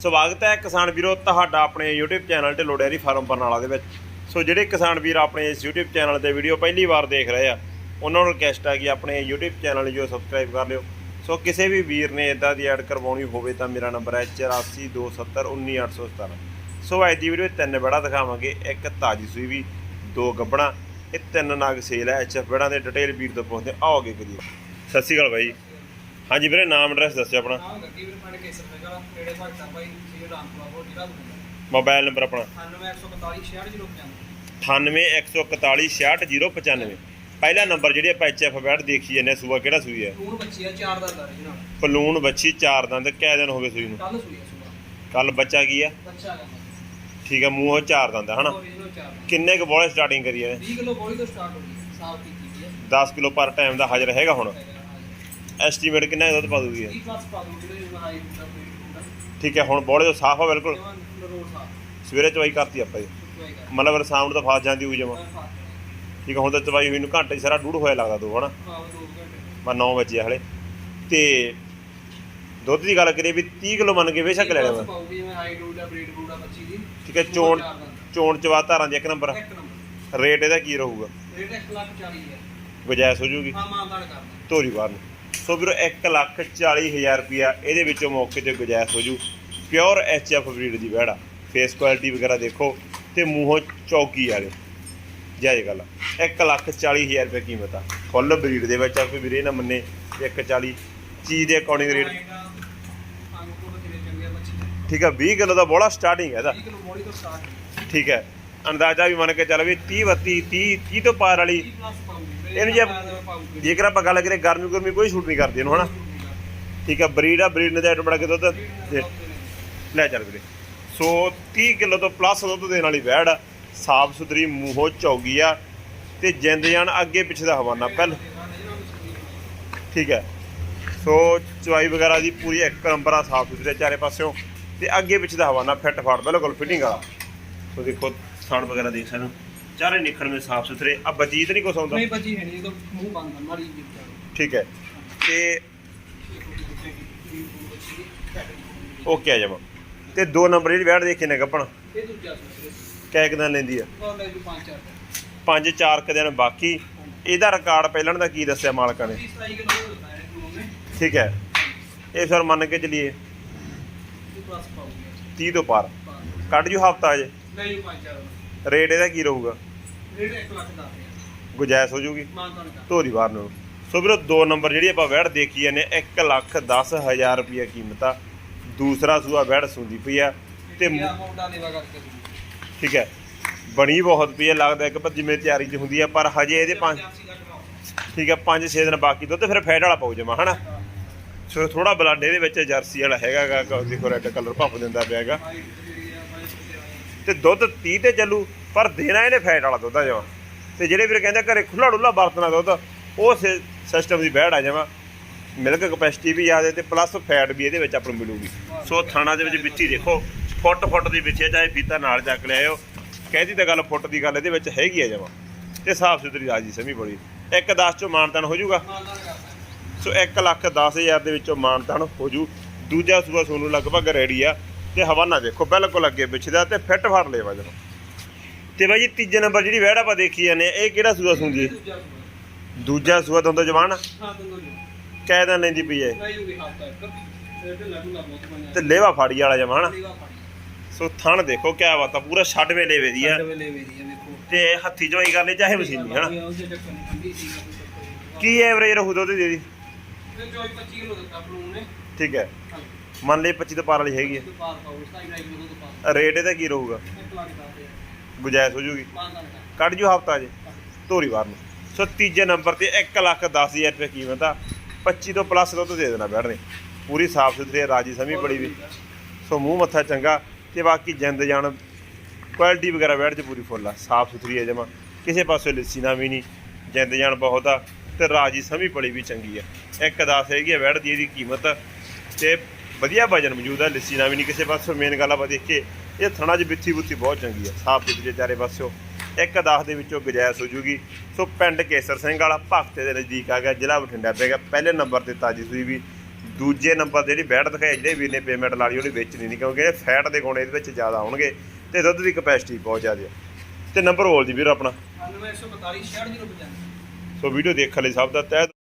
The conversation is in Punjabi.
ਸਵਾਗਤ ਹੈ ਕਿਸਾਨ ਵੀਰੋ, ਤੁਹਾਡਾ ਆਪਣੇ YouTube channel Dhillon dairy farm Barnala ਦੇ ਵਿੱਚ। ਸੋ ਜਿਹੜੇ ਕਿਸਾਨ ਵੀਰ ਆਪਣੇ ਇਸ YouTube ਚੈਨਲ ਤੇ ਵੀਡੀਓ ਪਹਿਲੀ ਵਾਰ ਦੇਖ ਰਹੇ ਆ, ਉਹਨਾਂ ਨੂੰ ਰਿਕਵੈਸਟ ਆ ਕਿ ਆਪਣੇ YouTube ਚੈਨਲ ਜੋ ਸਬਸਕ੍ਰਾਈਬ ਕਰ ਲਿਓ। ਸੋ ਕਿਸੇ ਵੀ ਵੀਰ ਨੇ ਇਦਾਂ ਦੀ ਐਡ ਕਰਵਾਉਣੀ ਹੋਵੇ ਤਾਂ ਮੇਰਾ ਨੰਬਰ ਹੈ 8427191817 ਸੋ ਅੱਜ ਦੀ ਵੀਡੀਓ ਤਿੰਨ ਬੜਾ ਦਿਖਾਵਾਂਗੇ, ਇੱਕ ਤਾਜੀ ਸੂਈ ਵੀ, ਦੋ ਗੱਬਣਾ, ਇਹ ਤਿੰਨ ਨਾਗ ਸੇਲ ਹੈ ਐਚਐਫ ਬੜਾ ਦੇ ਡਿਟੇਲ ਵੀਰ ਤੋਂ ਪੁੱਛਦੇ ਆਓਗੇ ਆਓ ਕਰੀਏ। ਸਤਿ ਸ਼੍ਰੀ ਅਕਾਲ ਬਾਈ। ਹਾਂਜੀ ਵੀਰੇ ਨਾਮ ਐਡਰੈਸ ਦੱਸਿਓ ਆਪਣਾ। ਨਾਮ ਗੱਗੀ ਵੀਰ ਪਿੰਡ ਕੇਸਰ ਨਗਰ ਨੇੜੇ ਭਗਤਾ ਭਾਈ ਸ੍ਰੀ ਰਾਮਪੁਰਾ ਕੋਲ ਜ਼ਿਲ੍ਹਾ ਬਠਿੰਡਾ। ਮੋਬਾਈਲ ਨੰਬਰ ਆਪਣਾ। 9114466095 9814466095 ਪਹਿਲਾ ਨੰਬਰ ਜਿਹੜੀ ਆਪਾਂ ਐਚਐਫ ਬੈਟ ਦੇਖੀ ਜਾਂਦੇ ਸੂਆ ਕਿਹੜਾ ਸੂਈ ਹੈ? ਹੁਣ ਬੱਚੀ ਆ ਜੀ ਨਾਲ। ਬੱਚੀ ਦੰਦ ਕਿਹ ਦਿਨ ਹੋ ਗਏ ਸੂਈ ਨੂੰ? ਕੱਲ ਸੂਈ ਆ ਸੁਬਾ ਕੱਲ ਬੱਚਾ ਕੀ ਆ? ਬੱਚਾ ਆ ਠੀਕ ਆ ਮੂੰਹੋਂ ਚਾਰ ਦੰਦ ਆ, ਹਨਾ। ਕਿੰਨੇ ਕੁ ਬੋਲੇ ਸਟਾਰਟਿੰਗ ਕਰੀ ਹੈ 20 ਕਿਲੋ ਬੋਲੀ ਤੋਂ ਸਟਾਰਟ ਹੋ ਗਈ ਸਾਫ਼ ਕੀਤੀ ਗਈ ਹੈ 10 ਕਿਲੋ ਪਰ ਟਾਈਮ ਦਾ ਹਾਜ਼ਰ ਹੈਗਾ ਹੁਣ। ਐਸਟੀਮੇਟ ਕਿੰਨਾ ਕੁ ਦੁੱਧ ਪਾ ਦੂਗੀ ਇਹ? 30 ਪਲੱਸ ਪਾ ਦੂੰ ਜਿਹੜੇ ਹਾਈ ਦਾ ਪੀਟ ਠੀਕ ਹੈ ਹੁਣ ਬੋਲੇ ਸਾਫ਼ ਆ ਬਿਲਕੁਲ। ਜਵਾਨ ਰੋਡ ਸਾਫ਼। ਸਵੇਰੇ ਚਵਾਈ ਕਰਤੀ ਆਪਾਂ ਜੀ। ਕੋਈ ਮਤਲਬ ਫਿਰ ਸ਼ਾਮ ਨੂੰ ਤਾਂ ਫਾਸ ਜਾਂਦੀ ਹੋਈ ਜਮਾ। ਠੀਕ ਹੈ ਹੁਣ ਤਾਂ ਚਵਾਈ ਹੋਈ ਨੂੰ ਘੰਟੇ 'ਚ ਸਾਰਾ ਡੂਢ ਹੋਇਆ ਲੱਗਦਾ ਦੋ ਹਨਾ? ਹਾਂ ਦੋ ਘੰਟੇ। ਮੈਂ 9 ਵਜੇ ਹਲੇ। ਤੇ ਦੁੱਧ ਦੀ ਗੱਲ ਕਰੀਏ ਵੀ 30 ਕਿਲੋ ਮੰਨ ਕੇ ਬੇਸ਼ੱਕ ਲੈ ਲੈਣਾ ਪਾਉਗੀ ਜਿਵੇਂ ਹਾਈ ਡੂਡ ਆ ਬਰੀਡ ਬੂਡ ਆ ਬੱਚੀ ਦੀ। ਠੀਕ ਹੈ ਚੋਣ। ਚੋਣ ਚਵਾ ਧਾਰਾਂ ਦੀ ਇੱਕ ਨੰਬਰ। ਇੱਕ ਨੰਬਰ। ਰੇਟ ਇਹਦਾ ਕੀ ਰਹੂਗਾ? ਰੇਟ 1 ਲੱਖ 40 ਹੈ ਗੁਜਾਇਸ਼ ਹੋ ਜੂਗੀ। ਹਾਂ ਮਾਨਦਾਨ ਕਰਦਾ ਧੋਰੀ ਬਾਹਰ ਨੂੰ। ਸੋ ਵੀਰੋ 1 ਲੱਖ 40 ਹਜ਼ਾਰ ਰੁਪਿਆ ਇਹਦੇ ਵਿੱਚੋਂ ਮੌਕੇ ਤੇ ਗੁਜਾਇਸ਼ ਹੋ ਜੂ। ਪਿਓਰ ਐਚਐਫ ਬਰੀਡ ਦੀ ਵਹਿੜਾ। ਫੇਸ ਕੁਆਲਿਟੀ ਵਗੈਰਾ ਦੇਖੋ ਤੇ ਮੂੰਹੋਂ ਚੌਕੀ ਵਾਲੇ ਜਾਇਜ਼ ਗੱਲ 1 ਲੱਖ 40 ਹਜ਼ਾਰ ਰੁਪਏ ਕੀਮਤ ਆ। ਫੁੱਲ ਬਰੀਡ ਦੇ ਵਿੱਚ ਆ ਕੋਈ ਵੀਰੇ ਨਾ ਮੰਨੇ 140 ਚੀਜ਼ ਦੇ ਅਕੋਰਡਿੰਗ ਰੇਟ ਠੀਕ ਆ 20 ਕਿਲੋ ਦਾ ਬੋਲਾ ਸਟਾਰਟਿੰਗ ਹੈ ਇਹਦਾ। 20 ਕਿਲੋ ਬੋਲੀ ਤੋਂ ਸਟਾਰਟ ਠੀਕ ਹੈ। ਅੰਦਾਜ਼ਾ ਵੀ ਮੰਨ ਕੇ ਚੱਲ ਵੀ 30 32 30 30 ਤੋਂ ਪਾਰ ਵਾਲੀ ਇਹਨੂੰ ਜੇ ਜੇਕਰ ਆਪਾਂ ਗੱਲ ਕਰੀਏ ਗਰਮੀ ਗੁਰਮੀ ਕੋਈ ਸ਼ੂਟ ਨਹੀਂ ਕਰਦੀ ਇਹਨੂੰ, ਹਨਾ? ਠੀਕ ਆ, ਬਰੀਡ ਆ, ਬਰੀਡ ਨੇ ਤਾਂ ਐਟਮ ਬੜਾ ਕੇ ਦੁੱਧ ਦੇ- ਲੈ ਚੱਲ ਵੀਰੇ। ਸੋ 30 ਕਿਲੋ ਤੋਂ ਪਲੱਸ ਦੁੱਧ ਦੇਣ ਵਾਲੀ ਵੈੜ ਆ। ਸਾਫ਼ ਸੁਥਰੀ ਮੂੰਹੋਂ ਚੌਗੀ ਆ ਤੇ ਜਿੰਦ ਜਾਨ ਅੱਗੇ ਪਿੱਛੇ ਦਾ ਹਵਾਨਾ ਪਹਿਲ। ਠੀਕ ਹੈ ਸੋ ਚਵਾਈ ਵਗੈਰਾ ਦੀ ਪੂਰੀ ਇੱਕ ਨੰਬਰ ਆ, ਸਾਫ਼ ਸੁਥਰੇ ਚਾਰੇ ਪਾਸਿਓਂ ਤੇ ਅੱਗੇ ਪਿੱਛੇ ਦਾ ਹਵਾਨਾ ਫਿੱਟ ਫਾੜ, ਬਿਲਕੁਲ ਫਿਟਿੰਗ ਵਾਲਾ। ਸੋ ਦੇਖੋ ਥਣ ਵਗੈਰਾ ਦੇਖ ਸਕਦੇ ਹੋ। ਚਾਰੇ ਨਿਖਣ ਵਿੱਚ ਸਾਫ਼ ਸੁਥਰੇ। ਆ ਬਜੀਤ ਨਹੀਂ ਕੁਛ ਆਉਂਦਾ? ਨਹੀਂ ਹੈ ਨਹੀਂ ਜਦੋਂ ਮੂੰਹ ਬੰਦ ਕਰ ਮਾਰੀ ਜੀ ਠੀਕ ਹੈ। ਤੇ ਓਕੇ ਆ ਜਾਵਾ। ਤੇ ਦੋ ਨੰਬਰ ਜਿਹੜੀ ਵੈਟ ਦੇਖੇ ਨੇ ਗੱਪਣ? ਇਹ ਦੂਜਾ ਸੂਟ ਕੈ ਕਿਦਾਂ ਲੈਂਦੀ ਆ? ਉਹ ਲੈ ਜੀ ਪੰਜ ਚਾਰ ਪੰਜ ਚਾਰ ਕੁ ਦਿਨ ਬਾਕੀ। ਇਹਦਾ ਰਿਕਾਰਡ ਪਹਿਲਾਂ ਦਾ ਕੀ ਦੱਸਿਆ ਮਾਲਕਾਂ ਨੇ? 30 27 ਕਿਲੋ ਹੁੰਦਾ ਹੈ ਟੂਮ ਨੇ। ਠੀਕ ਹੈ। ਇਹ ਫਿਰ ਮੰਨ ਕੇ ਚਲੀਏ। 30 ਪਲੱਸ ਪਾਉਂਗੀ 30 ਤੋਂ ਪਾਰ। ਕੱਢ ਜੂ ਹਫਤਾ ਅਜੇ ਲੈ ਜੀ ਪੰਜ ਚਾਰ ਰੇਟ ਇਹਦਾ ਕੀ ਰਹੂਗਾ? ਰੇਟ 1 ਲੱਖ ਦਾ ਹੈ ਗੁਜਾਇਸ਼ ਹੋ ਜੂਗੀ ਧੋਰੀ ਬਾਹਰ ਨੂੰ। ਸੋ ਵੀਰੋ ਦੋ ਨੰਬਰ ਜਿਹੜੀ ਆਪਾਂ ਵੈੜ ਦੇਖੀ ਜਾਂਦੇ 1 ਲੱਖ 10 ਹਜ਼ਾਰ ਰੁਪਏ ਕੀਮਤ ਆ। ਦੂਸਰਾ ਸੂਆ ਵੈੜ ਸੁੰਦੀ ਪਈ ਆ ਤੇ ਕਰਕੇ। ਠੀਕ ਹੈ। ਬਣੀ ਬਹੁਤ ਪਈ ਹੈ ਲੱਗਦਾ ਪਰ ਜਿਵੇਂ ਤਿਆਰੀ 'ਚ ਹੁੰਦੀ ਹੈ ਪਰ ਹਜੇ ਇਹਦੇ ਪੰਜ 85 ਲੱਖ ਦਾ ਠੀਕ ਹੈ 5-6 ਦਿਨ ਬਾਕੀ ਦੁੱਧ ਫਿਰ ਫੈਟ ਵਾਲਾ ਪਾਉ ਜਮਾ ਹਨਾ? ਸੋ ਥੋੜਾ ਬਲੱਡ ਇਹਦੇ ਵਿੱਚ ਜਰਸੀ ਵਾਲਾ ਹੈਗਾ ਗਾ ਦੇਖੋ ਰੈੱਡ ਕਲਰ ਭੱਪ ਦਿੰਦਾ ਪਿਆ ਹੈਗਾ। ਹਾਈਟ ਜਿਹੜੀ ਆ ਬਾਈ ਸੁੱਤੇ ਹੋਏ ਤੇ ਦੁੱਧ 30 ਤੇ ਚੱਲੂ। ਪਰ ਦੇਣਾ ਇਹਨੇ ਫੈਟ ਵਾਲਾ ਦੁੱਧ ਆ ਜਮਾ। ਤੇ ਜਿਹੜੇ ਵੀਰ ਕਹਿੰਦੇ ਘਰੇ ਖੁੱਲਾ ਡੁੱਲਾ ਵਰਤਣਾ ਦੁੱਧ, ਉਹ ਸਿਸਟਮ ਦੀ ਬਹਿੜ ਆ ਜਮਾ। ਮਿਲਕ ਕਪੈਸਿਟੀ ਵੀ ਆ ਤੇ ਪਲੱਸ ਫੈਟ ਵੀ ਇਹਦੇ ਵਿੱਚ ਆਪਾਂ ਨੂੰ ਮਿਲੂਗੀ। ਸੋ ਥਾਣਾ ਦੇ ਵਿੱਚ ਵਿੱਚੀ ਦੇਖੋ, ਫੁੱਟ ਫੁੱਟ ਦੀ ਵਿੱਚੇ ਚਾਹੇ ਫੀਤਾ ਨਾਲ ਚੱਕ ਲਿਆਇਓ ਕਹਿਦੀ ਤਾਂ ਗੱਲ ਫੁੱਟ ਦੀ ਗੱਲ ਇਹਦੇ ਵਿੱਚ ਹੈਗੀ ਆ ਜਮਾ। ਤੇ ਸਾਫ਼ ਸੁਥਰੀ ਰਾਜੀ ਸਮੀ ਬੜੀ ਇੱਕ 10 ਚੋਂ ਮਾਨਤਨ ਹੋ ਜਾਊਗਾ। ਸੋ 1 ਲੱਖ 10 ਹਜ਼ਾਰ ਦੇ ਵਿੱਚੋਂ ਮਾਨਤਨ ਹੋ ਜੂ। ਦੂਜਾ ਸੂਆ ਸੋਨੂੰ ਲਗਭਗ ਰੈਡੀ ਆ। ਤੇ ਹਵਾਨਾ ਦੇਖੋ, ਬਿਲਕੁਲ ਅੱਗੇ ਵਿਛਦਾ ਦਾ ਤੇ ਫਿੱਟ ਫੜ ਲੇਵਾ ਜਦੋਂ ਤੇ ਬਾਈ ਜੀ ਤੀਜੇ ਨੰਬਰ ਜਿਹੜੀ ਵਹਿੜ ਆਪਾਂ ਦੇਖੀ ਜਾਂਦੇ ਆ ਇਹ ਕਿਹੜਾ ਸੂਆ ਸੁੰਦੀ ਦੂਜਾ ਸੂਆ। ਦੋਂਦੋ ਜਵਾਨ। ਹਾਂ ਦੰਦੋ ਲੈਂਦੀ ਪਈ ਇੱਕ। ਤੇ ਲੇਵਾ ਫਾੜੀ ਵਾਲਾ ਜਵਾਨ। ਸੋ ਥਣ ਦੇਖੋ ਕਿਆ ਬਾਤ ਆ ਪੂਰਾ ਛੱਡਵੇਂ ਲੇਵੇ ਦੀ ਆ। ਆ ਤੇ ਹੱਥੀ ਜੋਈ ਕਰਨੀ ਚਾਹੇ ਮਸ਼ੀਨੀ ਹਨਾ? ਕੀ ਐਵਰੇਜ ਰਹੂ ਦੁੱਧ ਦੀ ਇਹਦੀ? ਤੇ 24 25 ਕਿਲੋ ਦਿੱਤਾ ਆਪਣੂ ਨੇ ਠੀਕ ਹੈ। ਮੰਨ ਲਈ 25 ਤੋਂ ਪਾਰ ਵਾਲੀ ਹੈਗੀ ਤੇ ਪਾਰ ਪਾਉ 27 ਕਿਲੋ ਤੋਂ ਪਾਰ। ਹੈ ਰੇਟ ਇਹਦਾ ਕੀ ਰਹੂਗਾ? ਦਾ ਗੁਜਾਇਸ਼ ਹੋ ਜੂਗੀ। ਕੱਢ ਜੂ ਹਫਤਾ ਜੇ ਧੋਰੀ ਵਾਰ ਨੂੰ। ਸੋ ਤੀਜੇ ਨੰਬਰ ਤੇ 1 ਲੱਖ 10 ਹਜ਼ਾਰ ਰੁਪਏ ਕੀਮਤ ਆ। 25 ਤੋਂ ਪਲੱਸ ਦੁੱਧ ਦੇ ਦੇਣਾ ਬੈਠਨੇ ਪੂਰੀ ਸਾਫ਼ ਸੁਥਰੀ ਆ, ਰਾਜੀ ਸਮੀ ਬੜੀ ਵੀ। ਸੋ ਮੂੰਹ ਮੱਥਾ ਚੰਗਾ ਤੇ ਬਾਕੀ ਜਿੰਦ ਜਾਨ ਕੁਆਲਿਟੀ ਵਗੈਰਾ ਬੈਠ ਚ ਪੂਰੀ ਫੁੱਲ ਆ। ਸਾਫ਼ ਸੁਥਰੀ ਹੈ ਜਮਾ। ਕਿਸੇ ਪਾਸੇ ਲਿੱਸੀ ਨਾ ਵੀ ਨਹੀਂ ਜਿੰਦ ਜਾਨ ਬਹੁਤ ਆ ਤੇ ਰਾਜੀ ਸਮੀ ਬੜੀ ਵੀ ਚੰਗੀ ਆ। ਇੱਕ 10 ਹੈਗੀ ਆ ਬੈਠ ਦੀ ਇਹਦੀ ਕੀਮਤ ਤੇ ਵਧੀਆ ਵਜਨ ਮੌਜੂਦ ਆ ਲਿੱਸੀ ਨਾ ਵੀ ਨਹੀਂ ਕਿਸੇ ਪਾਸੇ। ਮੇਨ ਗੱਲ ਆਪਾਂ ਦੇਖ ਕੇ ਇਹ ਥਣਾ 'ਚ ਬਿੱਥੀ ਬੁੱਥੀ ਬਹੁਤ ਚੰਗੀ ਆ ਸਾਫ਼ ਸੁਥਰੀ ਚਾਰੇ ਪਾਸਿਓ। ਇੱਕ 10 ਦੇ ਵਿੱਚੋਂ ਗੁਜਾਇਸ਼ ਹੋ ਜੂਗੀ। ਸੋ ਪਿੰਡ ਕੇਸਰ ਸਿੰਘ ਵਾਲਾ ਭਗਤੇ ਦੇ ਨਜ਼ਦੀਕ ਆ ਗਿਆ ਜ਼ਿਲ੍ਹਾ ਬਠਿੰਡਾ ਪੈ ਗਿਆ। ਪਹਿਲੇ ਨੰਬਰ ਤੇ ਤਾਜੀ ਸੂਈ ਵੀ ਦੂਜੇ ਨੰਬਰ ਤੇ ਜਿਹੜੀ ਬੈਡ ਦਿਖਾਈ ਜਿਹੜੇ ਵੀਰ ਨੇ ਪੇਮੈਂਟ ਲਾ ਲਈ ਉਹਨੇ ਵੇਚਣੀ ਨਹੀਂ ਕਿਉਂਕਿ ਇਹ ਫੈਟ ਦੇ ਗੁਣ ਇਹਦੇ ਵਿੱਚ ਜ਼ਿਆਦਾ ਆਉਣਗੇ ਤੇ ਦੁੱਧ ਦੀ ਕਪੈਸਿਟੀ ਬਹੁਤ ਜ਼ਿਆਦਾ ਹੈ ਤੇ ਨੰਬਰ ਬੋਲ ਜੀ ਵੀਰ ਆਪਣਾ। 9142 6005 ਸੋ ਵੀਡੀਓ ਦੇਖਣ ਲਈ ਸਭ ਦਾ ਤਹਿ